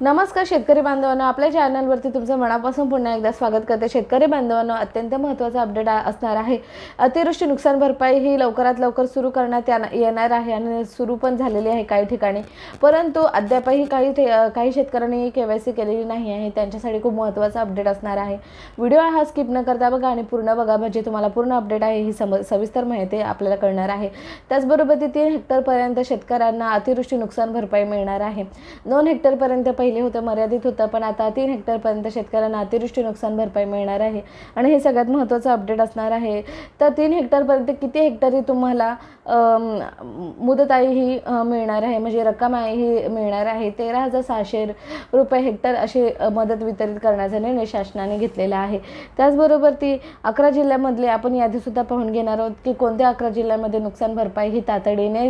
नमस्कार शेतकरी बांधवांनो आपल्या चॅनलवरती तुमचं मनापासून पुन्हा एकदा स्वागत करते. शेतकरी बांधवांनो अत्यंत महत्त्वाचा अपडेट असणार आहे. अतिवृष्टी नुकसान भरपाई ही लवकरात लवकर सुरू करण्यात येणार आहे आणि सुरू पण झालेली आहे काही ठिकाणी. परंतु अद्यापही काही काही शेतकऱ्यांनी के वाय सी केलेली नाही आहे. त्यांच्यासाठी खूप महत्त्वाचा अपडेट असणार आहे. व्हिडिओ हा स्किप न करता बघा आणि पूर्ण बघा. म्हणजे तुम्हाला पूर्ण अपडेट आहे ही सम सविस्तर माहिती आपल्याला कळणार आहे. त्याचबरोबर ती तीन हेक्टरपर्यंत शेतकऱ्यांना अतिवृष्टी नुकसान भरपाई मिळणार आहे. दोन हेक्टरपर्यंत पहिले होतं मर्यादित होतं पण आता तीन हेक्टरपर्यंत शेतकऱ्यांना अतिवृष्टी नुकसान भरपाई मिळणार आहे. आणि हे सगळ्यात महत्त्वाचं अपडेट असणार आहे. तर तीन हेक्टरपर्यंत किती हेक्टरी तुम्हाला मुदत आई ही मिळणार आहे? म्हणजे रक्कम आहे ही मिळणार आहे. तेरा हजार सहाशे रुपये हेक्टर अशी मदत वितरित करण्याचा निर्णय शासनाने घेतलेला आहे. त्याचबरोबर ती अकरा जिल्ह्यामधले आपण यादीसुद्धा पाहून घेणार आहोत की कोणत्या अकरा जिल्ह्यामध्ये नुकसान भरपाई ही तातडीने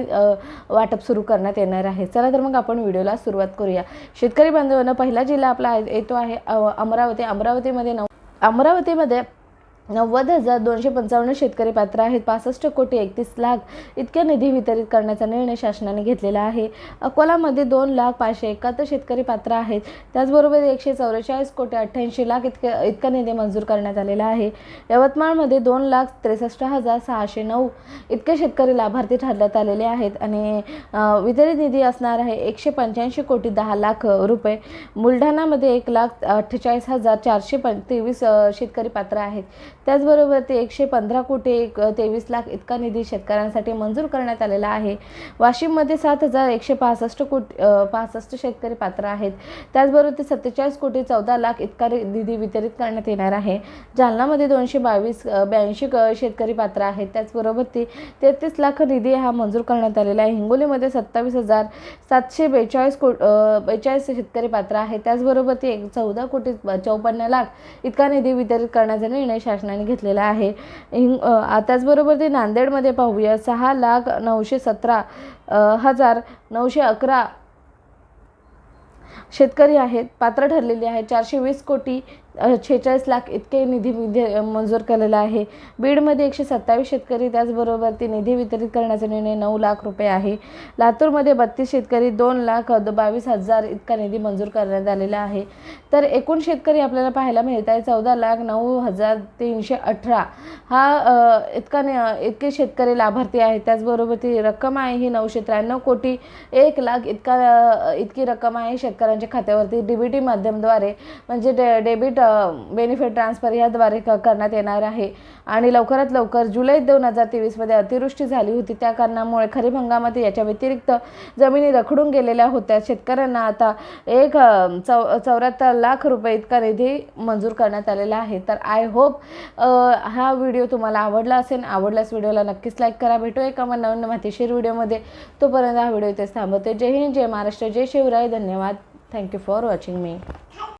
वाटप सुरू करण्यात येणार आहे. चला तर मग आपण व्हिडिओला सुरुवात करूया. शेतकरी बांधवांना पहिला जिल्हा आपला येतो आहे अमरावती. अमरावतीमध्ये नऊ अमरावतीमध्ये नव्वद हजार दोनशे पंचावन्न शेतकरी पात्र आहेत. पासष्ट कोटी एकतीस लाख इतक्या निधी वितरित करण्याचा निर्णय शासनाने घेतलेला आहे. अकोलामध्ये दोन लाख पाचशे एकाहत्तर शेतकरी पात्र आहेत. त्याचबरोबर एकशे चौवेचाळीस कोटी अठ्ठ्याऐंशी लाख इतके इतका निधी मंजूर करण्यात आलेला आहे. यवतमाळमध्ये दोन लाख त्रेसष्ट हजार सहाशे नऊ इतके शेतकरी लाभार्थी ठरण्यात आलेले आहेत आणि वितरित निधी असणार आहे एकशे पंच्याऐंशी कोटी दहा लाख रुपये. बुलढाणामध्ये एक लाख अठ्ठेचाळीस हजार चारशे पण तेवीस शेतकरी पात्र आहेत. त्याचबरोबर ते एकशे पंधरा कोटी एक तेवीस लाख इतका निधी शेतकऱ्यांसाठी मंजूर करण्यात आलेला आहे. वाशिममध्ये सात हजार एकशे पासष्ट कोटी पासष्ट शेतकरी पात्र आहेत. त्याचबरोबर ते सत्तेचाळीस कोटी चौदा लाख इतका निधी वितरित करण्यात येणार आहे. जालनामध्ये दोनशे बावीस ब्याऐंशी क- शेतकरी पात्र आहेत. त्याचबरोबर ते तेहतीस लाख निधी हा मंजूर करण्यात आलेला आहे. हिंगोलीमध्ये सत्तावीस हजार सातशे बेचाळीस को बेचाळीस शेतकरी पात्र आहेत. त्याचबरोबर ते एक चौदा कोटी चौपन्न लाख इतका निधी वितरित करण्याचा निर्णय शासनाने घेतलेला आहे. इंग त्याचबरोबर ते नांदेडमध्ये पाहूया. सहा लाख नऊशे सतरा हजार नऊशे अकरा शेतकरी आहेत. पात्र ठरलेले आहेत. चारशे वीस कोटी छेचाळीस लाख इतके निधी विधे मंजूर केलेला आहे. बीडमध्ये एकशे सत्तावीस शेतकरी त्याचबरोबर ती निधी वितरित करण्याचा निर्णय नऊ लाख रुपये आहे. लातूरमध्ये बत्तीस शेतकरी दोन लाख बावीस हजार इतका निधी मंजूर करण्यात आलेला आहे. तर एकूण शेतकरी आपल्याला पाहायला मिळत आहे चौदा लाख नऊ हजार तीनशे अठरा. हा इतका इतके शेतकरी लाभार्थी आहेत. त्याचबरोबर ती रक्कम आहे ही नऊशे त्र्याण्णव कोटी. एक लाख इतका इतकी रक्कम आहे शेतकऱ्यांच्या खात्यावरती. डी बी टी माध्यमद्वारे म्हणजे डे डेबिट बेनिफिट ट्रान्सफर याद्वारे क करण्यात येणार आहे. आणि लवकरात लवकर जुलै दोन हजार तेवीसमध्ये अतिवृष्टी झाली होती. त्या कारणामुळे खरीप हंगामात याच्या व्यतिरिक्त जमिनी रखडून गेलेल्या होत्या. शेतकऱ्यांना आता एक चौ चौऱ्याहत्तर लाख रुपये इतका निधी मंजूर करण्यात आलेला आहे. तर आय होप हा व्हिडिओ तुम्हाला आवडला असेल आवडल्यास व्हिडिओला नक्कीच लाईक करा. भेटू एका मग नवीन माहितीशीर व्हिडिओमध्ये तोपर्यंत हा व्हिडिओ इथेच थांबवते. जय हिंद जय महाराष्ट्र जय शिवराय. धन्यवाद. Thank you for watching me